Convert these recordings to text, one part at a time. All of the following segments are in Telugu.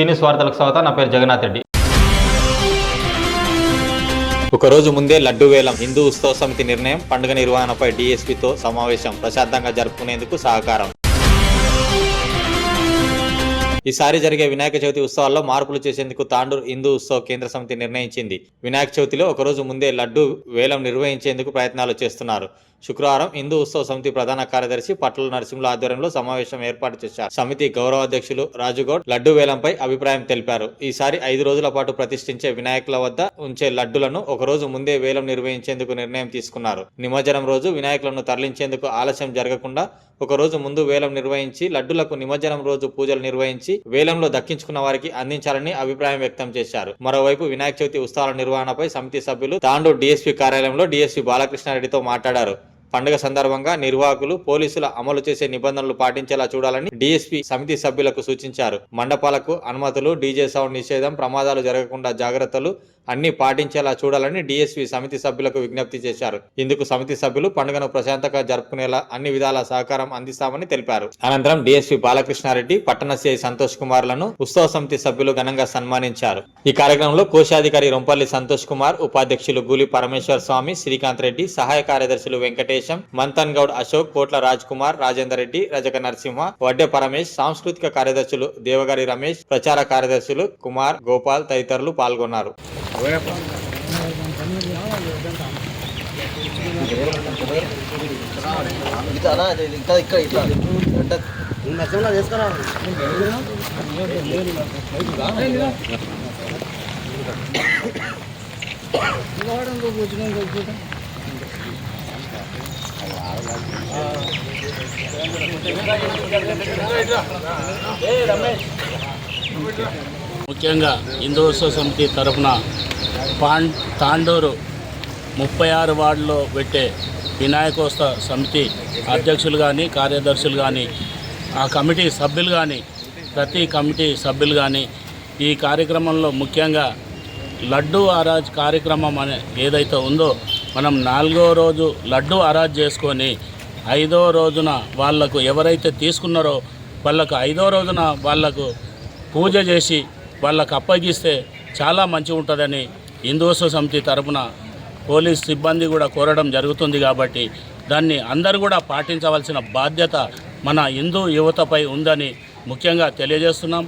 సీనియస్ వార్తలకు స్వాగతం. నా పేరు జగన్నాథ్ రెడ్డి. ఒకరోజు ముందే లడ్డు వేలం హిందూ ఉత్సవ సమితి నిర్ణయం పండుగ నిర్వహణపై డిఎస్పీతో సమావేశం ప్రశాంతంగా జరుపుకునేందుకు సహకారం. ఈసారి జరిగే వినాయక చవితి ఉత్సవాల్లో మార్పులు చేసేందుకు తాండూరు హిందూ ఉత్సవ కేంద్ర సమితి నిర్ణయించింది. వినాయక చవితిలో ఒకరోజు ముందే లడ్డు వేలం నిర్వహించేందుకు ప్రయత్నాలు చేస్తున్నారు. శుక్రవారం హిందూ ఉత్సవ సమితి ప్రధాన కార్యదర్శి పట్ల నరసింహుల ఆధ్వర్యంలో సమావేశం ఏర్పాటు చేశారు. సమితి గౌరవ అధ్యక్షులు రాజుగౌడ్ లడ్డు వేలంపై అభిప్రాయం తెలిపారు. ఈసారి ఐదు రోజుల పాటు ప్రతిష్ఠించే వినాయకుల వద్ద ఉంచే లడ్డులను ఒక రోజు ముందే వేలం నిర్వహించేందుకు నిర్ణయం తీసుకున్నారు. నిమజ్జనం రోజు వినాయకులను తరలించేందుకు ఆలస్యం జరగకుండా ఒక రోజు ముందు వేలం నిర్వహించి లడ్డులకు నిమజ్జనం రోజు పూజలు నిర్వహించి వేలంలో దక్కించుకున్న వారికి అందించాలని అభిప్రాయం వ్యక్తం చేశారు. మరోవైపు వినాయక చవితి ఉత్సవాల నిర్వహణపై సమితి సభ్యులు తాండూరు డీఎస్పీ కార్యాలయంలో డీఎస్పీ బాలకృష్ణారెడ్డితో మాట్లాడారు. పండుగ సందర్భంగా నిర్వాహకులు పోలీసులు అమలు చేసే నిబంధనలు పాటించేలా చూడాలని డీఎస్పీ సమితి సభ్యులకు సూచించారు. మండపాలకు అనుమతులు డీజే సౌండ్ నిషేధం ప్రమాదాలు జరగకుండా జాగ్రత్తలు అన్ని పాటించేలా చూడాలని డీఎస్పీ సమితి సభ్యులకు విజ్ఞప్తి చేశారు. ఇందుకు సమితి సభ్యులు పండుగను ప్రశాంతంగా జరుపుకునేలా అన్ని విధాల సహకారం అందిస్తామని తెలిపారు. అనంతరం డీఎస్పీ బాలకృష్ణారెడ్డి పట్టణ సిఐ సంతోష్ కుమార్లను ఉత్సవ సమితి సభ్యులు ఘనంగా సన్మానించారు. ఈ కార్యక్రమంలో కోశాధికారి రొంపల్లి సంతోష్ కుమార్ ఉపాధ్యక్షులు గూలి పరమేశ్వర స్వామి శ్రీకాంత్ రెడ్డి సహాయ కార్యదర్శులు వెంకటేశం మంతన్ గౌడ్ అశోక్ కోట్ల రాజ్ కుమార్ రాజేందర్ రెడ్డి రజక నరసింహ వడ్డే పరమేష్ సాంస్కృతిక కార్యదర్శులు దేవగారి రమేష్ ప్రచార కార్యదర్శులు కుమార్ గోపాల్ తదితరులు పాల్గొన్నారు. ఇంకా ఇక్కడ ముఖ్యంగా హిందూ సమితి తరఫున పాన్ తాండూరు ముప్పై ఆరు వార్డులో పెట్టే వినాయకోత్సవ సమితి అధ్యక్షులు కానీ కార్యదర్శులు కానీ ఆ కమిటీ సభ్యులు కానీ ప్రతి కమిటీ సభ్యులు కానీ ఈ కార్యక్రమంలో ముఖ్యంగా లడ్డూ ఆరాజ్ కార్యక్రమం అనే ఏదైతే ఉందో మనం నాలుగో రోజు లడ్డు అరాజ్ చేసుకొని ఐదో రోజున వాళ్ళకు ఎవరైతే తీసుకున్నారో వాళ్ళకు ఐదో రోజున వాళ్ళకు పూజ చేసి వాళ్ళకు అప్పగిస్తే చాలా మంచిగా ఉంటుందని హిందూస్వ సమితి తరపున పోలీస్ సిబ్బంది కూడా కోరడం జరుగుతుంది కాబట్టి దాన్ని అందరూ కూడా పాటించవలసిన బాధ్యత మన హిందూ యువతపై ఉందని ముఖ్యంగా తెలియజేస్తున్నాం.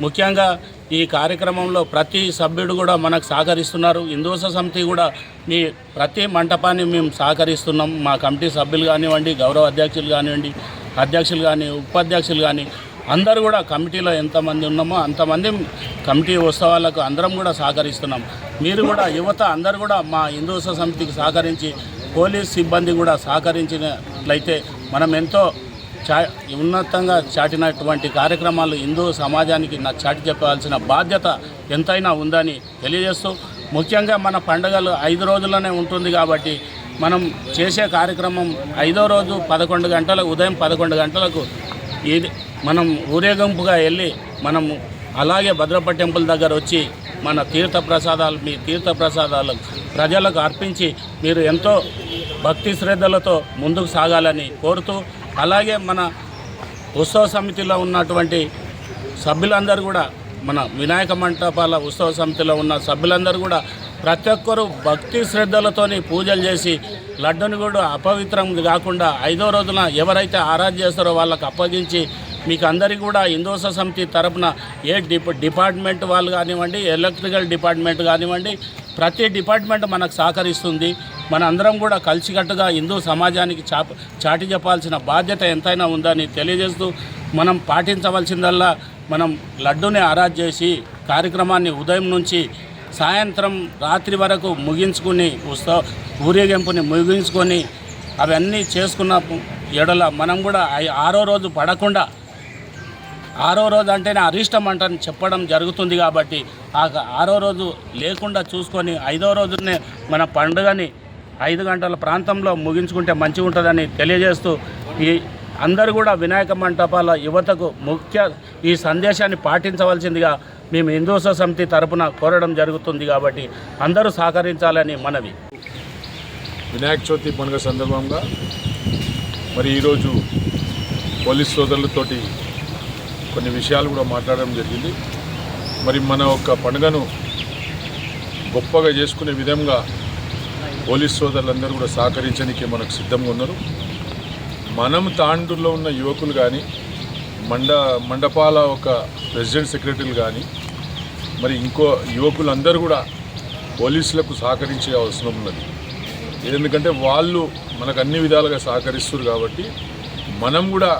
ముఖ్యంగా ఈ కార్యక్రమంలో ప్రతి సభ్యుడు కూడా మనకు సహకరిస్తున్నారు. హిందూస సమితి కూడా మీ ప్రతి మంటపాన్ని మేము సహకరిస్తున్నాం. మా కమిటీ సభ్యులు కానివ్వండి గౌరవ అధ్యక్షులు కానివ్వండి అధ్యక్షులు కానీ ఉపాధ్యక్షులు కానీ అందరూ కూడా కమిటీలో ఎంతమంది ఉన్నామో అంతమంది కమిటీ ఉత్సవాలకు అందరం కూడా సహకరిస్తున్నాం. మీరు కూడా యువత అందరూ కూడా మా హిందూస సమితికి సహకరించి పోలీస్ సిబ్బంది కూడా సహకరించినట్లయితే మనం ఎంతో చా ఉన్నతంగా చాటినటువంటి కార్యక్రమాలు హిందూ సమాజానికి నా చాటి చెప్పాల్సిన బాధ్యత ఎంతైనా ఉందని తెలియజేస్తూ ముఖ్యంగా మన పండుగలు ఐదు రోజుల్లోనే ఉంటుంది కాబట్టి మనం చేసే కార్యక్రమం ఐదో రోజు పదకొండు గంటలకు ఉదయం పదకొండు గంటలకు ఇది మనం ఊరేగింపుగా వెళ్ళి మనం అలాగే భద్రప టెంపుల్ దగ్గర వచ్చి మన తీర్థ ప్రసాదాలు మీ తీర్థ ప్రసాదాలు ప్రజలకు అర్పించి మీరు ఎంతో భక్తి శ్రద్ధలతో ముందుకు సాగాలని కోరుతూ అలాగే మన ఉత్సవ సమితిలో ఉన్నటువంటి సభ్యులందరూ కూడా మన వినాయక మంటపాల ఉత్సవ సమితిలో ఉన్న సభ్యులందరూ కూడా ప్రతి ఒక్కరూ భక్తి శ్రద్ధలతోని పూజలు చేసి లడ్డును కూడా అపవిత్రం కాకుండా ఐదో రోజున ఎవరైతే ఆరాధన చేస్తారో వాళ్ళకి అప్పగించి మీకు అందరికీ కూడా హిందోస సమితి తరపున ఏ డిప డిపార్ట్మెంట్ వాళ్ళు కానివ్వండి ఎలక్ట్రికల్ డిపార్ట్మెంట్ కానివ్వండి ప్రతి డిపార్ట్మెంట్ మనకు సహకరిస్తుంది. మన అందరం కూడా కలిసికట్టుగా హిందూ సమాజానికి చాప చాటి చెప్పాల్సిన బాధ్యత ఎంతైనా ఉందని తెలియజేస్తూ మనం పాటించవలసిందల్లా మనం లడ్డుని ఆరాధ చేసి కార్యక్రమాన్ని ఉదయం నుంచి సాయంత్రం రాత్రి వరకు ముగించుకుని ఉత్సవ ఊరేగింపుని ముగించుకొని అవన్నీ చేసుకున్న ఎడల మనం కూడా ఆరో రోజు పడకుండా ఆరో రోజు అంటేనే అరిష్టం అంటని చెప్పడం జరుగుతుంది కాబట్టి ఆ ఆరో రోజు లేకుండా చూసుకొని ఐదో రోజునే మన పండుగని ఐదు గంటల ప్రాంతంలో ముగించుకుంటే మంచిగా ఉంటుందని తెలియజేస్తూ ఈ అందరూ కూడా వినాయక మంటపాల యువతకు ముఖ్య ఈ సందేశాన్ని పాటించవలసిందిగా మేము హిందూ సమితి తరపున కోరడం జరుగుతుంది కాబట్టి అందరూ సహకరించాలని మనవి. వినాయక చవితి పండుగ సందర్భంగా మరి ఈరోజు పోలీస్ సోదరులతోటి కొన్ని విషయాలు కూడా మాట్లాడడం జరిగింది. మరి మన యొక్క పండుగను గొప్పగా చేసుకునే విధంగా పోలీస్ సోదరులందరూ కూడా సహకరించడానికి మనకు సిద్ధంగా ఉన్నారు. మనం తాండూరులో ఉన్న యువకులు కానీ మండ మండపాల ఒక ప్రెసిడెంట్ సెక్రటరీలు కానీ మరి ఇంకో యువకులందరూ కూడా పోలీసులకు సహకరించే అవసరం ఉన్నది. ఎందుకంటే వాళ్ళు మనకు అన్ని విధాలుగా సహకరిస్తారు కాబట్టి మనం కూడా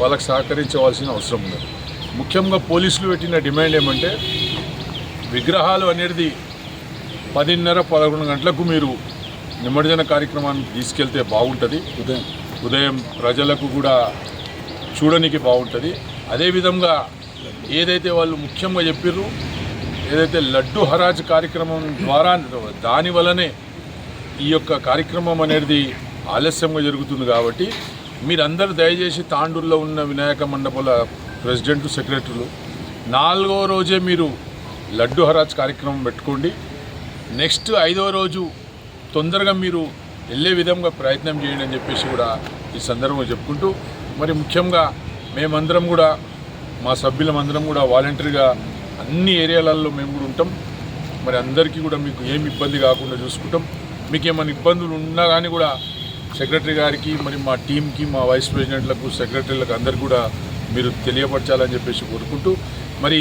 వాళ్ళకు సహకరించవలసిన అవసరం ఉన్నది. ముఖ్యంగా పోలీసులు పెట్టిన డిమాండ్ ఏమంటే విగ్రహాలు అనేది పదిన్నర పదకొండు గంటలకు మీరు నిమజ్జన కార్యక్రమాన్ని తీసుకెళ్తే బాగుంటుంది. ఉదయం. ఉదయం ప్రజలకు కూడా చూడడానికి బాగుంటుంది. అదేవిధంగా ఏదైతే వాళ్ళు ముఖ్యంగా చెప్పారో ఏదైతే లడ్డు హరాజ్ కార్యక్రమం ద్వారా దాని వలనే ఈ యొక్క కార్యక్రమం అనేది ఆలస్యంగా జరుగుతుంది కాబట్టి మీరందరూ దయచేసి తాండూరులో ఉన్న వినాయక మండపాల ప్రెసిడెంట్ సెక్రటరీలు నాలుగో రోజే మీరు లడ్డు హరాజ్ కార్యక్రమం పెట్టుకోండి. నెక్స్ట్ ఐదో రోజు తొందరగా మీరు వెళ్ళే విధంగా ప్రయత్నం చేయండి అని చెప్పేసి కూడా ఈ సందర్భంగా చెప్పుకుంటూ మరి ముఖ్యంగా మేమందరం కూడా మా సభ్యులమందరం కూడా వాలంటరీగా అన్ని ఏరియాలలో మేము కూడా ఉంటాం. మరి అందరికీ కూడా మీకు ఏమి ఇబ్బంది కాకుండా చూసుకుంటాం. మీకు ఏమైనా ఇబ్బందులు ఉన్నా కానీ కూడా సెక్రటరీ గారికి మరి మా టీంకి మా వైస్ ప్రెసిడెంట్లకు సెక్రటరీలకు అందరికీ కూడా మీరు తెలియపరచాలని చెప్పేసి కోరుకుంటూ మరి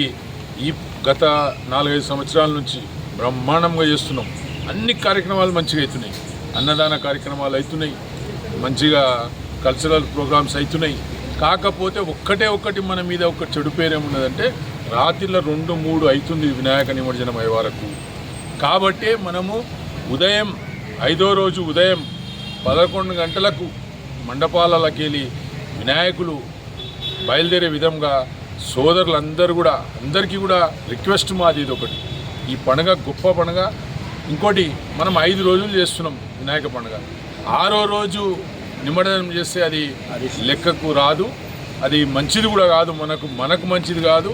ఈ గత నాలుగైదు సంవత్సరాల నుంచి బ్రహ్మాండంగా చేస్తున్నాం. అన్ని కార్యక్రమాలు మంచిగా అవుతున్నాయి. అన్నదాన కార్యక్రమాలు అవుతున్నాయి. మంచిగా కల్చరల్ ప్రోగ్రామ్స్ అవుతున్నాయి. కాకపోతే ఒక్కటే ఒక్కటి మన మీద ఒక చెడు పేరు ఏమున్నదంటే రాత్రిలో రెండు మూడు అవుతుంది వినాయక నిమజ్జనం అయ్యే వరకు. కాబట్టే మనము ఉదయం ఐదో రోజు ఉదయం పదకొండు గంటలకు మండపాలకెళ్ళి వినాయకులు బయలుదేరే విధంగా సోదరులందరూ కూడా అందరికీ కూడా రిక్వెస్ట్ మాది ఇది ఒకటి ఈ పండుగ గొప్ప పండుగ. ఇంకోటి మనం ఐదు రోజులు చేస్తున్నాం వినాయక పండుగ. ఆరో రోజు నిమజ్జనం చేస్తే అది లెక్కకు రాదు. అది మంచిది కూడా కాదు మనకు మనకు మంచిది కాదు.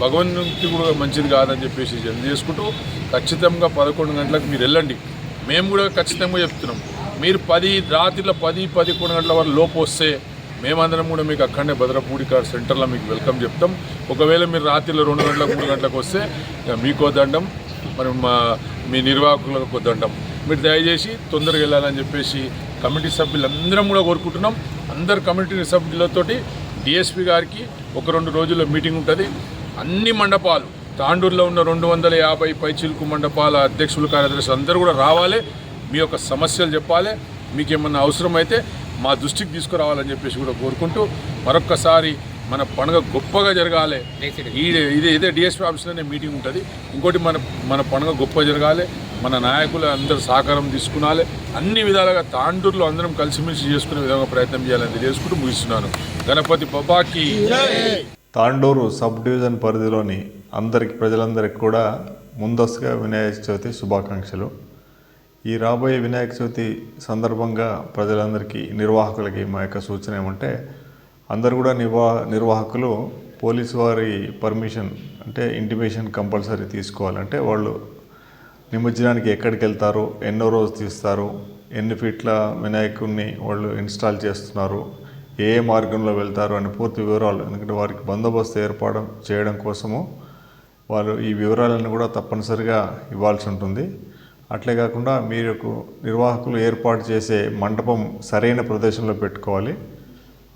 భగవంతుడికి కూడా మంచిది కాదని చెప్పేసి చేసుకుంటూ ఖచ్చితంగా పదకొండు గంటలకు మీరు వెళ్ళండి. మేము కూడా ఖచ్చితంగా చెప్తున్నాం. మీరు పది రాత్రిలో పది పదకొండు గంటల వరకు లోపు వస్తే మేమందరం కూడా మీకు అక్కడనే భద్రపూడి కార్ సెంటర్లో మీకు వెల్కమ్ చెప్తాం. ఒకవేళ మీరు రాత్రిలో రెండు గంటలకు మూడు గంటలకు వస్తే మీకో దండం మరి మా మీ నిర్వాహకులకు దండం. మీరు దయచేసి తొందరగా వెళ్ళాలని చెప్పేసి కమిటీ సభ్యులందరం కూడా కోరుకుంటున్నాం. అందరు కమిటీ సభ్యులతోటి డిఎస్పి గారికి ఒక రెండు రోజుల్లో మీటింగ్ ఉంటుంది. అన్ని మండపాలు తాండూరులో ఉన్న రెండు వందల యాభై పైచిలుకు మండపాల అధ్యక్షులు కార్యదర్శులు అందరూ కూడా రావాలి. మీ యొక్క సమస్యలు చెప్పాలి. మీకు ఏమన్నా అవసరమైతే మా దృష్టికి తీసుకురావాలని చెప్పేసి కూడా కోరుకుంటూ మరొక్కసారి మన పండుగ గొప్పగా జరగాలి. ఈ ఇదే ఇదే డిఎస్పీ ఆఫీస్లోనే మీటింగ్ ఉంటుంది. ఇంకోటి మన మన పండుగ గొప్ప జరగాలి. మన నాయకులు అందరూ సహకారం తీసుకునాలి. అన్ని విధాలుగా తాండూరులో అందరం కలిసిమెలిసి చేసుకునే విధంగా ప్రయత్నం చేయాలని తెలియజేసుకుంటూ ముగిస్తున్నాను. గణపతి పబాకి తాండూరు సబ్ డివిజన్ పరిధిలోని అందరికి ప్రజలందరికీ కూడా ముందస్తుగా వినాయక చవితి శుభాకాంక్షలు. ఈ రాబోయే వినాయక చవితి సందర్భంగా ప్రజలందరికీ నిర్వాహకులకి మా యొక్క సూచన ఏమంటే అందరు కూడా నిర్వా నిర్వాహకులు పోలీసు వారి పర్మిషన్ అంటే ఇంటిమేషన్ కంపల్సరీ తీసుకోవాలంటే వాళ్ళు నిమజ్జనానికి ఎక్కడికి వెళ్తారు ఎన్నో రోజు తీస్తారు ఎన్ని ఫీట్ల వినాయకుడిని వాళ్ళు ఇన్స్టాల్ చేస్తున్నారు ఏ మార్గంలో వెళ్తారు అని పూర్తి వివరాలు ఎందుకంటే వారికి బందోబస్తు ఏర్పాటు చేయడం కోసము వారు ఈ వివరాలను కూడా తప్పనిసరిగా ఇవ్వాల్సి ఉంటుంది. అట్లే కాకుండా మీరు నిర్వాహకులు ఏర్పాటు చేసే మండపం సరైన ప్రదేశంలో పెట్టుకోవాలి.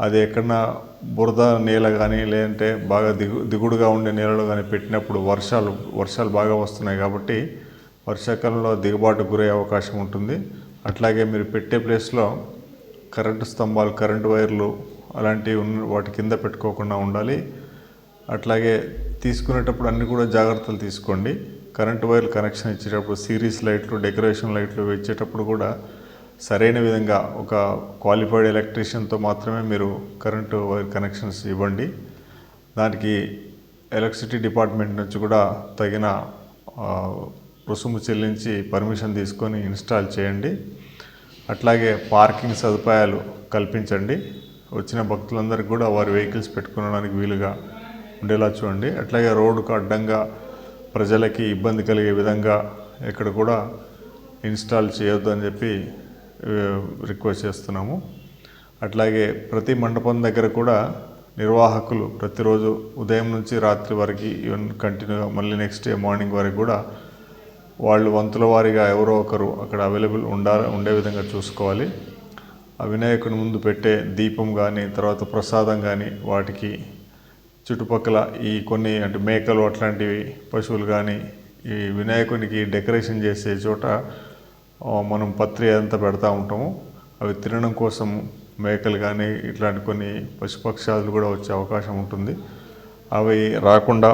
అది ఎక్కడన్నా బురద నేల కానీ లేదంటే బాగా దిగు దిగుడుగా ఉండే నేలలో కానీ పెట్టినప్పుడు వర్షాలు వర్షాలు బాగా వస్తున్నాయి కాబట్టి వర్షాకాలంలో దిగుబాటు గురయ్యే అవకాశం ఉంటుంది. అట్లాగే మీరు పెట్టే ప్లేస్లో కరెంటు స్తంభాలు కరెంటు వైర్లు అలాంటివి ఉన్న వాటి కింద పెట్టుకోకుండా ఉండాలి. అట్లాగే తీసుకునేటప్పుడు అన్నీ కూడా జాగ్రత్తలు తీసుకోండి. కరెంటు వైర్ కనెక్షన్ ఇచ్చేటప్పుడు సిరీస్ లైట్లు డెకరేషన్ లైట్లు ఇచ్చేటప్పుడు కూడా సరైన విధంగా ఒక క్వాలిఫైడ్ ఎలక్ట్రీషియన్తో మాత్రమే మీరు కరెంటు వైర్ కనెక్షన్స్ ఇవ్వండి. దానికి ఎలక్ట్రిసిటీ డిపార్ట్మెంట్ నుంచి కూడా తగిన రుసుము చెల్లించి పర్మిషన్ తీసుకొని ఇన్స్టాల్ చేయండి. అట్లాగే పార్కింగ్ సదుపాయాలు కల్పించండి. వచ్చిన భక్తులందరికీ కూడా వారి వెహికల్స్ పెట్టుకోవడానికి వీలుగా ఉండేలా చూడండి. అట్లాగే రోడ్డుకు అడ్డంగా ప్రజలకి ఇబ్బంది కలిగే విధంగా ఎక్కడ కూడా ఇన్స్టాల్ చేయొద్దు అని చెప్పి రిక్వెస్ట్ చేస్తున్నాము. అట్లాగే ప్రతి మండపం దగ్గర కూడా నిర్వాహకులు ప్రతిరోజు ఉదయం నుంచి రాత్రి వరకు ఈవెన్ కంటిన్యూగా మళ్ళీ నెక్స్ట్ డే మార్నింగ్ వరకు కూడా వాళ్ళు వంతుల వారీగా ఎవరో ఒకరు అక్కడ అవైలబుల్ ఉండాలి ఉండే విధంగా చూసుకోవాలి. ఆ వినాయకుని ముందు పెట్టే దీపం కానీ తర్వాత ప్రసాదం కానీ వాటికి చుట్టుపక్కల ఈ కొన్ని అంటే మేకలు అట్లాంటివి పశువులు కానీ ఈ వినాయకునికి డెకరేషన్ చేసే చోట మనం పత్రి అంతా పెడతా ఉంటాము. అవి తినడం కోసం మేకలు కానీ ఇట్లాంటి కొన్ని పశుపక్షాదులు కూడా వచ్చే అవకాశం ఉంటుంది. అవి రాకుండా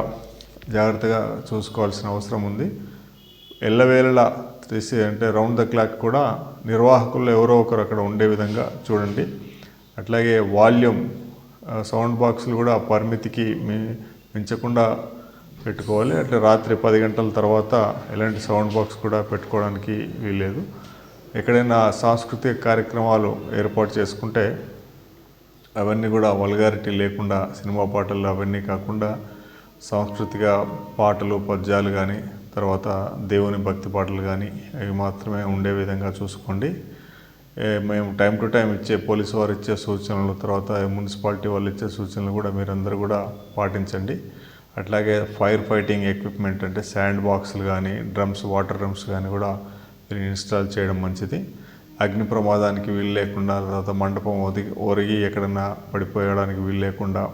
జాగ్రత్తగా చూసుకోవాల్సిన అవసరం ఉంది. ఎల్లవేళలా తీసి అంటే రౌండ్ ద క్లాక్ కూడా నిర్వాహకుల్లో ఎవరో ఒకరు అక్కడ ఉండే విధంగా చూడండి. అట్లాగే వాల్యూమ్ సౌండ్ బాక్సులు కూడా పరిమితికి మీ మించకుండా పెట్టుకోవాలి. అట్లా రాత్రి పది గంటల తర్వాత ఎలాంటి సౌండ్ బాక్స్ కూడా పెట్టుకోవడానికి వీల్లేదు. ఎక్కడైనా సాంస్కృతిక కార్యక్రమాలు ఏర్పాటు చేసుకుంటే అవన్నీ కూడా వల్గారిటీ లేకుండా సినిమా పాటలు అవన్నీ కాకుండా సాంస్కృతిక పాటలు పద్యాలు కానీ తర్వాత దేవుని భక్తి పాటలు కానీ అవి మాత్రమే ఉండే విధంగా చూసుకోండి. మేము టైం టు టైం ఇచ్చే పోలీసు వారు ఇచ్చే సూచనలు తర్వాత మున్సిపాలిటీ వాళ్ళు ఇచ్చే సూచనలు కూడా మీరందరూ కూడా పాటించండి. అట్లాగే ఫైర్ ఫైటింగ్ ఎక్విప్మెంట్ అంటే శాండ్ బాక్సులు కానీ డ్రమ్స్ వాటర్ డ్రమ్స్ కానీ కూడా మీరు ఇన్స్టాల్ చేయడం మంచిది. అగ్ని ప్రమాదానికి వీలు లేకుండా తర్వాత మండపం ఒదిగి ఒరిగి ఎక్కడన్నా పడిపోయడానికి వీలు లేకుండా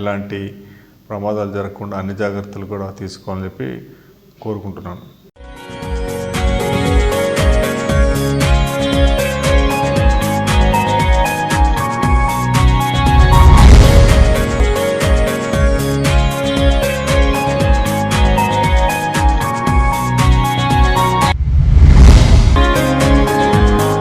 ఎలాంటి ప్రమాదాలు జరగకుండా అన్ని జాగ్రత్తలు కూడా తీసుకోవాలని చెప్పి కోరుకుంటున్నాను.